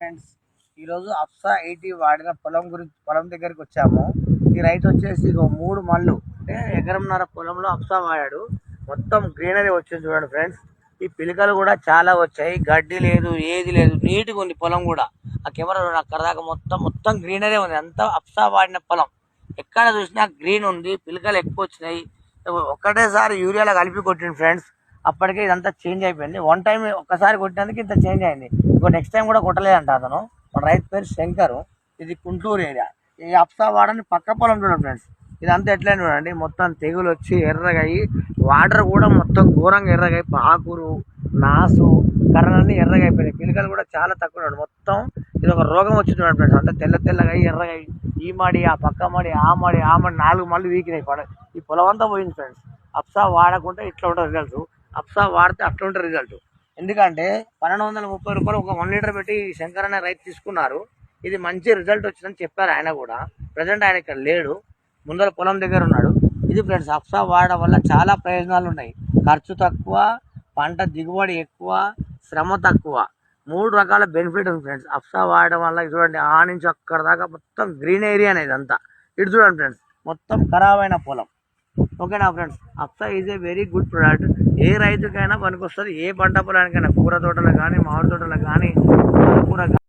Friends ఈరోజు అప్సా eighty వాడిన పొలం గురించి పొలం దగ్గరికి వచ్చాము. ఈ రైతు వచ్చేసి మూడు మళ్ళు అంటే ఎకరంన్నర పొలంలో అప్సా వాడాడు. మొత్తం గ్రీనరీ వచ్చింది చూడండి ఫ్రెండ్స్ ఈ పిలకలు కూడా చాలా వచ్చాయి. గడ్డి లేదు ఏది లేదు నీట్గా ఉంది పొలం కూడా. ఆ కెమెరా చూడండి అక్కడ దాకా మొత్తం మొత్తం గ్రీనరీ ఉంది. అంతా అప్సా వాడిన పొలం. ఎక్కడ చూసినా గ్రీన్ ఉంది పిలకలు ఎక్కువ వచ్చినాయి. ఒక్కటేసారి యూరియాలో కలిపి కొట్టింది ఫ్రెండ్స్ అప్పటికే ఇదంతా చేంజ్ అయిపోయింది. వన్ టైం ఒక్కసారి కొట్టినందుకు ఇంత చేంజ్ అయింది. ఇంకో నెక్స్ట్ టైం కూడా కొట్టలేదంట అతను. మన రైతు పేరు శంకర్. ఇది గుంటూరు ఏరియా. ఈ అప్సా వాడని పక్క పొలం చూడండి ఫ్రెండ్స్. ఇదంతా ఎట్లా చూడండి. మొత్తం తెగులు వచ్చి ఎర్రగాయి వాటర్ కూడా మొత్తం ఘోరంగా ఎర్రగా పాకురు నాసు కర్రలన్నీ ఎర్రగైపోయినాయి పిలకలు కూడా చాలా తక్కువ మొత్తం ఇది ఒక రోగం వచ్చింది చూడండి ఫ్రెండ్స్. అంతా తెల్ల తెల్లగా అయ్యి ఎర్రగా ఈ మాడి ఆ పక్క మాడి ఆ మాడి ఆ మాడి నాలుగు మళ్ళీ వీకినాయి. పడ ఈ పొలం అంతా పోయింది ఫ్రెండ్స్. అప్సా వాడకుండా ఇట్లా ఉంటుంది తెలుసు. అప్సా వాడితే అట్లా ఉంటుంది రిజల్ట్ ఎందుకంటే పన్నెండు వందల ముప్పై రూపాయలు ఒక వన్ లీటర్ పెట్టి శంకర్ అనే రైతు తీసుకున్నారు. ఇది మంచి రిజల్ట్ వచ్చిందని చెప్పారు ఆయన కూడా. ప్రజెంట్ ఆయన ఇక్కడ లేడు. ముందర పొలం దగ్గర ఉన్నాడు. ఇది ఫ్రెండ్స్ అప్సా వాడడం వల్ల చాలా ప్రయోజనాలు ఉన్నాయి. ఖర్చు తక్కువ పంట దిగుబడి ఎక్కువ శ్రమ తక్కువ. మూడు రకాల బెనిఫిట్ ఉంది ఫ్రెండ్స్ అప్సా వాడడం వల్ల ఇది చూడండి ఆ నుంచి అక్కడ దాకా మొత్తం గ్రీన్ ఏరియా అనేది అంతా. ఇటు చూడండి ఫ్రెండ్స్ మొత్తం ఖరాబ్ అయిన పొలం. ఓకేనా friends అప్సా is a very good product ఏ రైతుకైనా పనికొస్తుంది ఏ పంట పొలానికైనా కూర తోటలకు కానీ మామిడి తోటలకు కానీ కూర